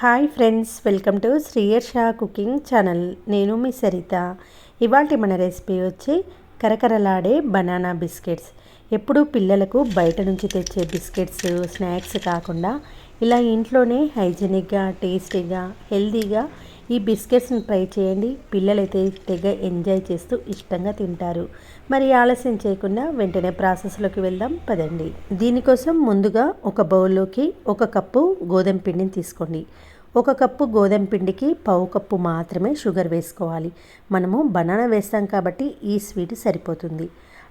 Hi friends welcome to శ్రీయర్ షా cooking channel. నేను మీ సరిత. ఇవాళ మన రెసిపీ వచ్చి కరకరలాడే బనానా బిస్కెట్స్. ఎప్పుడు పిల్లలకు బయట నుంచి తెచ్చే బిస్కెట్స్ స్నాక్స్ కాకుండా ఇలా ఇంట్లోనే హైజీనిక్గా టేస్టీగా హెల్తీగా ఈ బిస్కెట్స్ని ట్రై చేయండి. పిల్లలైతే తెగ ఎంజాయ్ చేస్తూ ఇష్టంగా తింటారు. మరి ఆలస్యం చేయకుండా వెంటనే ప్రాసెస్లోకి వెళ్దాం. పదండి. దీనికోసం ముందుగా ఒక బౌల్లోకి ఒక కప్పు గోధుమ పిండిని తీసుకోండి. ఒక కప్పు గోధుమ పిండికి పావు కప్పు మాత్రమే షుగర్ వేసుకోవాలి. మనము బనానా వేస్తాం కాబట్టి ఈ స్వీట్ సరిపోతుంది.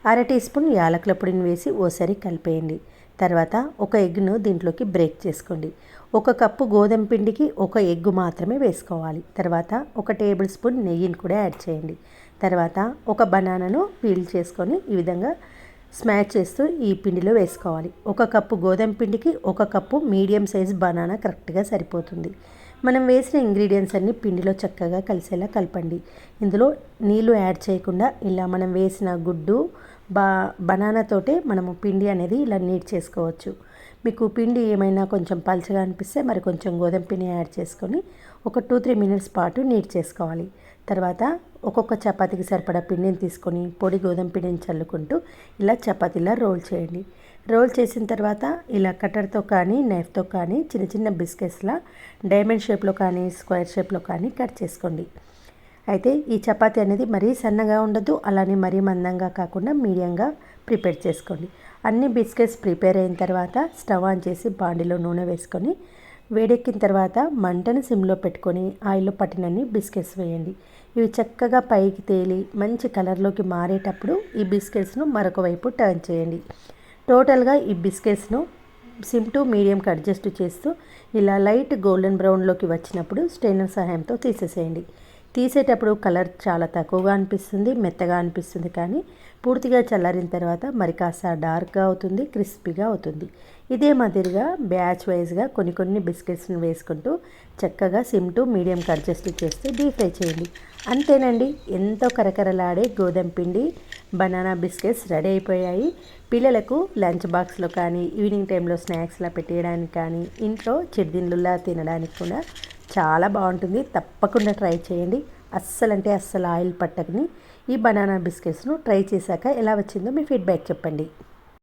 అర టీ స్పూన్ యాలకుల పొడిని వేసి ఓసారి కలిపేయండి. తర్వాత ఒక ఎగ్ను దీంట్లోకి బ్రేక్ చేసుకోండి. ఒక కప్పు గోధుమ పిండికి ఒక ఎగ్ మాత్రమే వేసుకోవాలి. తర్వాత ఒక టేబుల్ స్పూన్ నెయ్యిని కూడా యాడ్ చేయండి. తర్వాత ఒక బనానాను పీల్ చేసుకొని ఈ విధంగా స్మాష్ చేస్తూ ఈ పిండిలో వేసుకోవాలి. ఒక కప్పు గోధుమ పిండికి ఒక కప్పు మీడియం సైజ్ బనానా కరెక్ట్గా సరిపోతుంది. మనం వేసిన ఇంగ్రీడియంట్స్ అన్ని పిండిలో చక్కగా కలిసేలా కలపండి. ఇందులో నీళ్ళు యాడ్ చేయకుండా ఇలా మనం వేసిన గుడ్డు బా బనానాతోటే మనము పిండి అనేది ఇలా నీట్ చేసుకోవచ్చు. మీకు పిండి ఏమైనా కొంచెం పలచగా అనిపిస్తే మరి కొంచెం గోధుమ పిండి యాడ్ చేసుకొని ఒక టూ త్రీ మినిట్స్ పాటు నీట్ చేసుకోవాలి. తర్వాత ఒక్కొక్క చపాతీకి సరిపడా పిండిని తీసుకొని పొడి గోధుమ పిండిని చల్లుకుంటూ ఇలా చపాతీలా రోల్ చేయండి. రోల్ చేసిన తర్వాత ఇలా కట్టర్తో కానీ నైఫ్తో కానీ చిన్న చిన్న బిస్కెట్స్లా డైమండ్ షేప్లో కానీ స్క్వేర్ షేప్లో కానీ కట్ చేసుకోండి. అయితే ఈ చపాతీ అనేది మరీ సన్నగా ఉండదు అలానే మరీ మందంగా కాకుండా మీడియంగా ప్రిపేర్ చేసుకోండి. అన్ని బిస్కెట్స్ ప్రిపేర్ అయిన తర్వాత స్టవ్ ఆన్ చేసి బాండిలో నూనె వేసుకొని వేడెక్కిన తర్వాత మంటను సిమ్లో పెట్టుకొని ఆయిల్లో పట్టినన్ని బిస్కెట్స్ వేయండి. ఇవి చక్కగా పైకి తేలి మంచి కలర్లోకి మారేటప్పుడు ఈ బిస్కెట్స్ను మరొక వైపు టర్న్ చేయండి. టోటల్గా ఈ బిస్కెట్స్ను సిమ్ టు మీడియంకి అడ్జస్ట్ చేస్తూ ఇలా లైట్ గోల్డెన్ బ్రౌన్లోకి వచ్చినప్పుడు స్టెయినర్ సహాయంతో తీసేసేయండి. తీసేటప్పుడు కలర్ చాలా తక్కువగా అనిపిస్తుంది మెత్తగా అనిపిస్తుంది కానీ పూర్తిగా చల్లారిన తర్వాత మరి కాస్త డార్క్గా అవుతుంది క్రిస్పీగా అవుతుంది. ఇదే మాదిరిగా బ్యాచ్ వైజ్గా కొన్ని కొన్ని బిస్కెట్స్ని వేసుకుంటూ చక్కగా సిమ్ టు మీడియంకి అడ్జస్ట్ చేస్తే డీప్ ఫ్రై చేయండి. అంతేనండి ఎంతో కరకరలాడే గోధుమ పిండి బనానా బిస్కెట్స్ రెడీ అయిపోయాయి. పిల్లలకు లంచ్ బాక్స్లో కానీ ఈవినింగ్ టైంలో స్నాక్స్లా పెట్టేయడానికి కానీ ఇంట్లో చిడిదిండ్లులా తినడానికి కూడా చాలా బాగుంటుంది. తప్పకుండా ట్రై చేయండి. అస్సలు అంటే అస్సలు ఆయిల్ పట్టకని ఈ బనానా బిస్కెట్స్ను ట్రై చేశాక ఎలా వచ్చిందో మీ ఫీడ్బ్యాక్ చెప్పండి.